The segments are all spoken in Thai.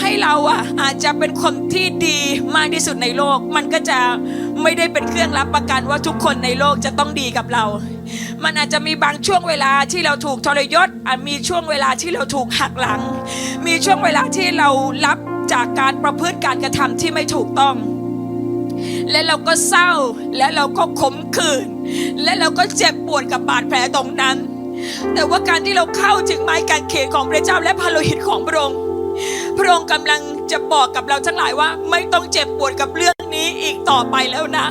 ให้เราอะอาจจะเป็นคนที่ดีมากที่สุดในโลก มันก็จะไม่ได้เป็นเครื่องรับประกันว่าทุกคนในโลกจะต้องดีกับเรา มันอาจจะมีบางช่วงเวลาที่เราถูกทรยศมีช่วงเวลาที่เราถูกหักหลัง มีช่วงเวลาที่เรารับจากการประพฤติการกระทำที่ไม่ถูกต้อง และเราก็เศร้าและเราก็ขมขื่นและเราก็เจ็บปวดกับบาดแผลตรงนั้น แต่ว่าการที่เราเข้าถึงไม้กางเขนของพระเจ้าและพระโลหิตของพระองค์ พระองค์กำลังจะบอกกับเราทั้งหลายว่า ไม่ต้องเจ็บปวดกับเรื่องนี้อีกต่อไปแล้วนะ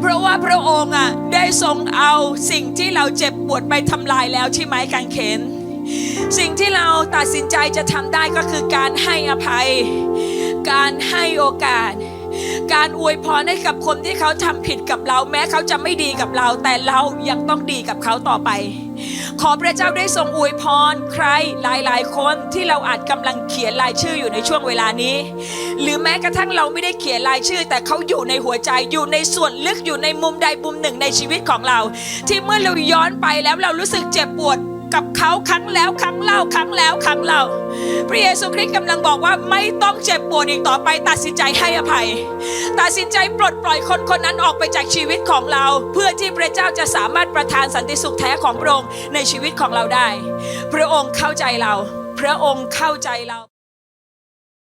เพราะว่าพระองค์อะได้ทรงเอาสิ่งที่เราเจ็บปวดไปทำลายแล้วที่ไม้กางเขนสิ่งที่เราตัดสินใจจะทำได้ก็คือการให้อภัย การให้โอกาส การอวยพรให้กับคนที่เขาทำผิดกับเรา แม้เขาจะไม่ดีกับเรา แต่เรายังต้องดีกับเขาต่อไป ขอพระเจ้าได้ทรงอวยพรใครหลาย ๆ คนที่เราอาจกำลังเขียนรายชื่ออยู่ในช่วงเวลานี้ หรือแม้กระทั่งเราไม่ได้เขียนรายชื่อ แต่เขาอยู่ในหัวใจอยู่ในส่วนลึกอยู่ในมุมใดมุมหนึ่งในชีวิตของเรา ที่เมื่อเราย้อนไปแล้วเรารู้สึกเจ็บปวด กับเขาครั้งแล้วครั้งเล่าครั้งแล้วครั้งเล่า พระเยซูคริสต์กำลังบอกว่าไม่ต้องเจ็บปวดอีกต่อไป ตัดสินใจให้อภัย ตัดสินใจปลดปล่อยคนคนนั้นออกไปจากชีวิตของเรา เพื่อที่พระเจ้าจะสามารถประทานสันติสุขแท้ของพระองค์ในชีวิตของเราได้ พระองค์เข้าใจเรา พระองค์เข้าใจเรา